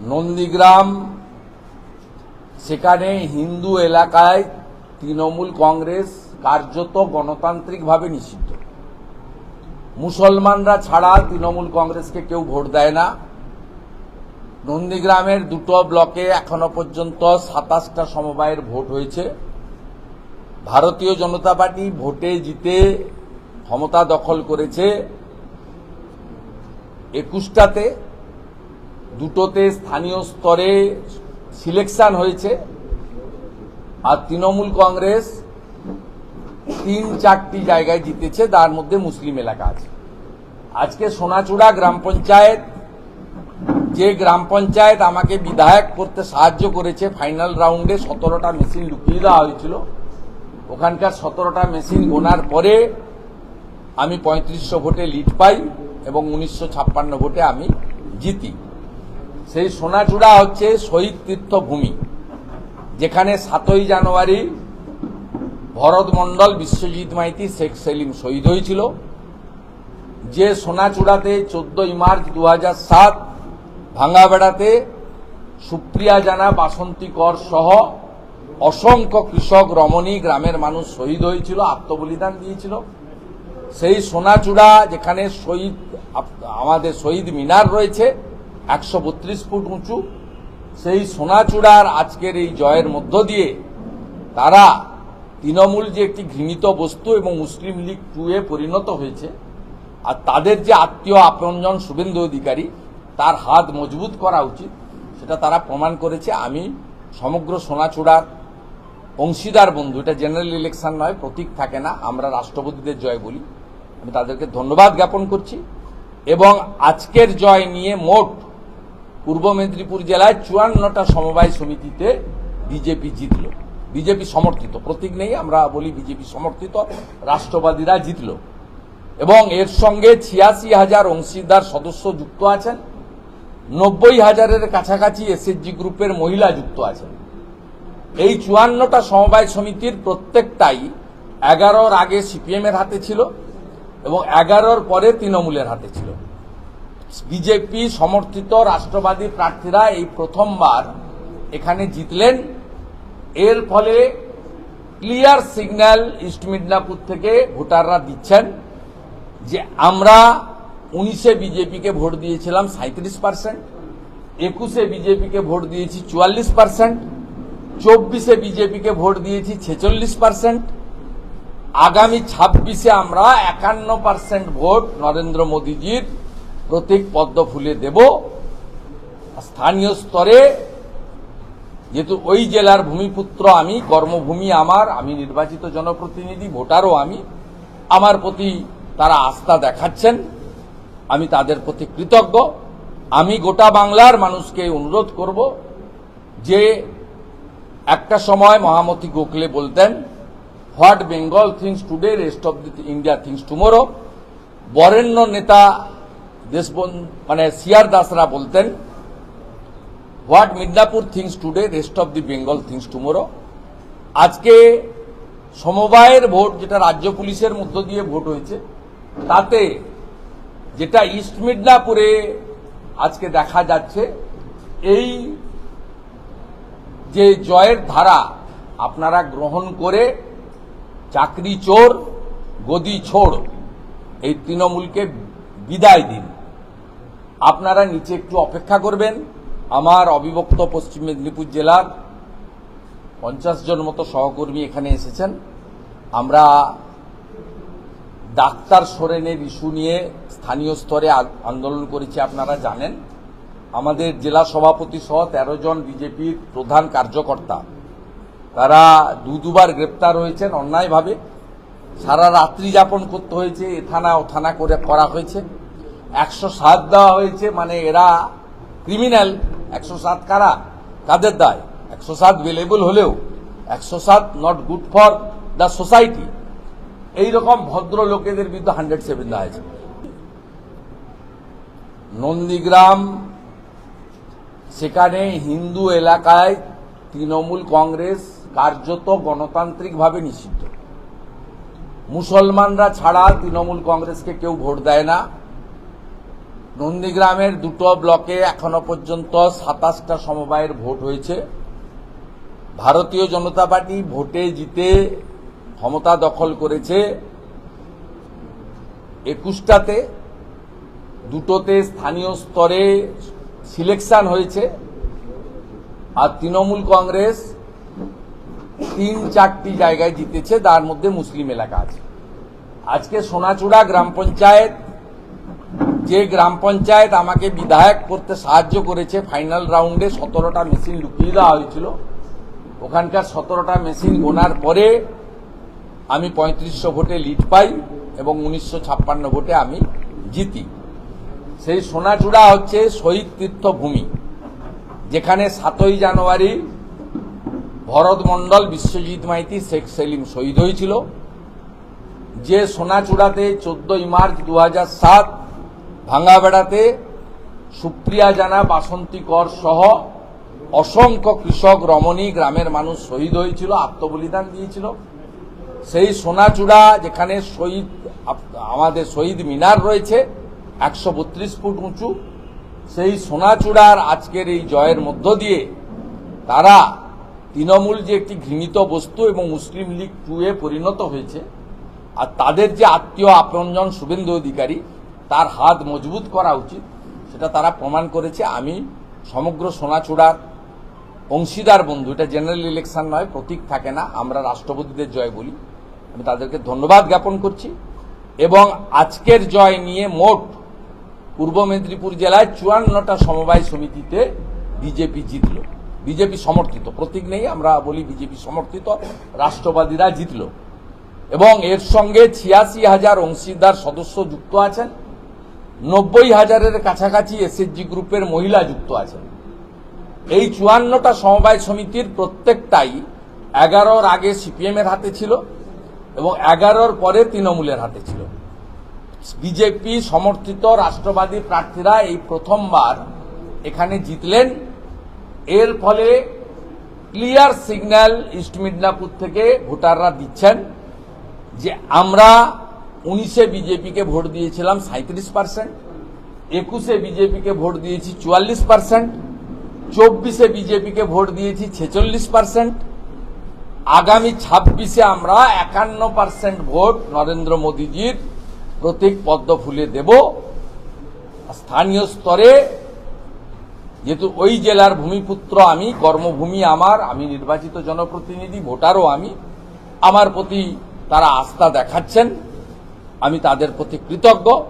নন্দীগ্রাম, সেখানে হিন্দু এলাকায় তৃণমূল কংগ্রেস কার্যত গণতান্ত্রিকভাবে নিষিদ্ধ। মুসলমানরা ছাড়া তৃণমূল কংগ্রেসকে কেউ ভোট দেয় না। নন্দীগ্রামের দুটো ব্লকে এখনও পর্যন্ত সাতাশটা সমবায়ের ভোট হয়েছে। ভারতীয় জনতা পার্টি ভোটে জিতে ক্ষমতা দখল করেছে। একুশটাতে দুটোতে স্থানীয় স্তরে সিলেকশন হয়েছে। আর তৃণমূল কংগ্রেস তিন চারটি জায়গায় জিতেছে, তার মধ্যে মুসলিম এলাকা আছে। আজকে সোনাচূড়া গ্রাম পঞ্চায়েত, যে গ্রাম পঞ্চায়েত আমাকে বিধায়ক করতে সাহায্য করেছে, ফাইনাল রাউন্ডে সতেরোটা মেশিন লুকিয়ে দেওয়া হয়েছিল। ওখানকার সতেরোটা মেশিন গোনার পরে আমি পঁয়ত্রিশশো ভোটে লিড পাই এবং উনিশশো ছাপ্পান্ন ভোটে আমি জিতি। সেই সোনাচূড়া হচ্ছে শহীদ তীর্থভূমি যেখানে সাতই জানুয়ারি ভরত মণ্ডল বিশ্বজিৎ মাইতি, শেখ সেলিম শহীদ হয়েছিল। যে সোনাচূড়াতে চোদ্দই মার্চ দু হাজার সাত ভাঙ্গাবেড়াতে সুপ্রিয়া জানা, বাসন্তী কর সহ অসংখ্য কৃষক, রমণী গ্রামের মানুষ শহীদ হয়েছিল, আত্মবলিদান দিয়েছিল। সেই সোনাচূড়া যেখানে শহীদ, আমাদের শহীদ মিনার রয়েছে একশো বত্রিশ ফুট উঁচু। সেই সোনাচূড়ার আজকের এই জয়ের মধ্য দিয়ে তারা তৃণমূল যে একটি ঘৃণিত বস্তু এবং মুসলিম লীগ টু এ পরিণত হয়েছে, আর তাদের যে আত্মীয় আপনজন শুভেন্দু অধিকারী, তার হাত মজবুত করা উচিত, সেটা তারা প্রমাণ করেছে। আমি সমগ্র সোনাচূড়ার অংশীদার বন্ধু, এটা জেনারেল ইলেকশন নয়, প্রতীক থাকে না, আমরা রাষ্ট্রপতিদের জয় বলি। আমি তাদেরকে ধন্যবাদ জ্ঞাপন করছি। এবং আজকের জয় নিয়ে মোট পূর্ব মেদিনীপুর জেলায় চুয়ান্নটা সমবায় সমিতিতে বিজেপি জিতল। বিজেপি সমর্থিত। প্রতীক নেই, আমরা বলি বিজেপি সমর্থিত, রাষ্ট্রবাদীরা জিতল। এবং এর সঙ্গে ছিয়াশি হাজার অংশীদার সদস্য যুক্ত আছেন। নব্বই হাজারের কাছাকাছি এসএসজি গ্রুপের মহিলা যুক্ত আছেন। এই চুয়ান্নটা সমবায় সমিতির প্রত্যেকটাই এগারোর আগে সিপিএম এর হাতে ছিল এবং এগারোর পরে তৃণমূলের হাতে ছিল। বিজেপি সমর্থিত রাষ্ট্রবাদী প্রার্থীরা এই প্রথমবার এখানে জিতলেন। এর ফলে ক্লিয়ার সিগন্যাল ইস্ট মিদনাপুর থেকে ভোটাররা দিচ্ছেন। যে আমরা উনিশে বিজেপিকে ভোট দিয়েছিলাম সাঁত্রিশ পার্সেন্ট, একুশে বিজেপিকে ভোট দিয়েছি চুয়াল্লিশ পার্সেন্ট, চব্বিশে বিজেপিকে ভোট দিয়েছি ছেচল্লিশ পার্সেন্ট, আগামী ছাব্বিশে আমরা একান্ন পার্সেন্ট ভোট নরেন্দ্র মোদীজির প্রতীক পদ্ম ফুলে দেব। স্থানীয় স্তরে যেহেতু ওই জেলার ভূমিপুত্র আমি, কর্মভূমি আমার, আমি নির্বাচিত জনপ্রতিনিধি, ভোটারও আমি, আমার প্রতি তারা আস্থা দেখাচ্ছেন, আমি তাদের প্রতি কৃতজ্ঞ। আমি গোটা বাংলার মানুষকে অনুরোধ করব যে একটা সময় মহামতি গোখলে বলতেন, what Bengal thinks today, rest of the India thinks tomorrow. বরেণ্য নেতা দেশবন্ধু মানে সিয়ার দাসরা বলতেন what Midnapore thinks today rest of the Bengal thinks tomorrow আজকে সমবায়ের ভোট, যেটা রাজ্য পুলিশের মধ্য দিয়ে ভোট হয়েছে, তাতে যেটা ইস্ট মিদনাপুরে আজকে দেখা যাচ্ছে, এই যে জয়ের ধারা আপনারা গ্রহণ করে চাকরি চোর, গদি ছোড়, এই তৃণমূলকে বিদায় দিন। আপনারা নিচে একটু অপেক্ষা করবেন। আমার অবিভক্ত পশ্চিম মেদিনীপুর জেলার পঞ্চাশ জন মতো সহকর্মী এখানে এসেছেন। আমরা ডাক্তার সোরেনের ইস্যু নিয়ে স্থানীয় স্তরে আন্দোলন করেছি, আপনারা জানেন। আমাদের জেলা সভাপতি সহ তেরো জন বিজেপির প্রধান কার্যকর্তা। তারা দু দুবার গ্রেপ্তার হয়েছেন অন্যায়ভাবে। সারা রাত্রি যাপন করতে হয়েছে, এ থানা ও থানা করে করা হয়েছে। একশো সাত দেওয়া হয়েছে মানে এরা ক্রিমিনাল একশো সাত কারা? কাদের দায়? একশো সাত বেলেবল হলেও, একশো সাত not good for the society এইরকম ভদ্র লোকেদের বিরুদ্ধে হান্ড্রেড সেভেন দেওয়া হয়েছে। নন্দীগ্রাম, সেখানে হিন্দু এলাকায় তৃণমূল কংগ্রেস কার্যত গণতান্ত্রিকভাবে নিষিদ্ধ। মুসলমানরা ছাড়া তৃণমূল কংগ্রেসকে কেউ ভোট দেয় না। নন্দীগ্রামের দুটো ব্লকে এখনও পর্যন্ত সাতাশটা সমবায়ের ভোট হয়েছে। ভারতীয় জনতা পার্টি ভোটে জিতে ক্ষমতা দখল করেছে। একুশটাতে দুটোতে স্থানীয় স্তরে সিলেকশন হয়েছে। আর তৃণমূল কংগ্রেস তিন চারটি জায়গায় জিতেছে, তার মধ্যে মুসলিম এলাকা আছে। আজকে সোনাচূড়া গ্রাম পঞ্চায়েত, যে গ্রাম পঞ্চায়েত আমাকে বিধায়ক করতে সাহায্য করেছে, ফাইনাল রাউন্ডে সতেরোটা মেশিন লুকিয়ে দেওয়া হয়েছিল। ওখানকার সতেরোটা মেশিন গোনার পরে আমি পঁয়ত্রিশশো ভোটে লিড পাই এবং উনিশশো ছাপ্পান্ন ভোটে আমি জিতি। সেই সোনাচূড়া হচ্ছে শহীদ তীর্থভূমি, যেখানে সাতই জানুয়ারি ভরত মণ্ডল বিশ্বজিৎ মাইতি, শেখ সেলিম শহীদ হয়েছিল। যে সোনাচূড়াতে চোদ্দই মার্চ দু হাজার সাত ভাঙা বেড়াতে সুপ্রিয়া জানা, বাসন্তী কর সহ অসংখ্য কৃষক, রমণী গ্রামের মানুষ শহীদ হয়েছিল, আত্মবলিদান দিয়েছিল। সেই সোনাচূড়া যেখানে শহীদ, আমাদের শহীদ মিনার রয়েছে, একশো বত্রিশ ফুট উঁচু, সেই সোনাচূড়ার আজকের এই জয়ের মধ্য দিয়ে তারা তৃণমূল যে একটি ঘৃণিত বস্তু এবং মুসলিম লীগ টু এ পরিণত হয়েছে, আর তাদের যে আত্মীয় আপনজন শুভেন্দু অধিকারী, তার হাত মজবুত করা উচিত, সেটা তারা প্রমাণ করেছে। আমি সমগ্র সোনাচূড়ার অংশীদার বন্ধু, এটা জেনারেল ইলেকশন নয়, প্রতীক থাকে না, আমরা রাষ্ট্রপতিদের জয় বলি। আমি তাদেরকে ধন্যবাদ জ্ঞাপন করছি। এবং আজকের জয় নিয়ে মোট পূর্ব মেদিনীপুর জেলায় চুয়ান্নটা সমবায় সমিতিতে বিজেপি জিতল। বিজেপি সমর্থিত। প্রতীক নেই, আমরা বলি বিজেপি সমর্থিত, রাষ্ট্রবাদীরা জিতল। এবং এর সঙ্গে ছিয়াশি হাজার অংশীদার সদস্য যুক্ত আছেন, নব্বই হাজারের কাছাকাছি এসএসজি গ্রুপের মহিলা যুক্ত আছেন। এই চুয়ান্নটা সমবায় সমিতির প্রত্যেকটাই এগারোর আগে সিপিএম এর হাতে ছিল এবং এগারোর পরে তৃণমূলের হাতে ছিল। বিজেপি সমর্থিত রাষ্ট্রবাদী প্রার্থীরা এই প্রথমবার এখানে জিতলেন। এর ফলে ক্লিয়ার সিগন্যাল ইস্ট মিদনাপুর থেকে ভোটাররা দিচ্ছেন যে আমরা উনিশে বিজেপিকে ভোট দিয়েছিলাম সাঁত্রিশ পার্সেন্ট একুশে বিজেপিকে ভোট দিয়েছি চুয়াল্লিশ পার্সেন্ট চব্বিশে বিজেপিকে ভোট দিয়েছি ছেচল্লিশ পার্সেন্ট আগামী ছাব্বিশে আমরা একান্ন পার্সেন্ট ভোট নরেন্দ্র মোদীজির প্রতীক পদ্ম ফুলে দেব। স্থানীয় স্তরে যেহেতু ওই জেলার ভূমিপুত্র আমি, কর্মভূমি আমার, আমি নির্বাচিত জনপ্রতিনিধি, ভোটারও আমি, আমার প্রতি তারা আস্থা দেখাচ্ছেন, আমি তাদের প্রতি কৃতজ্ঞ।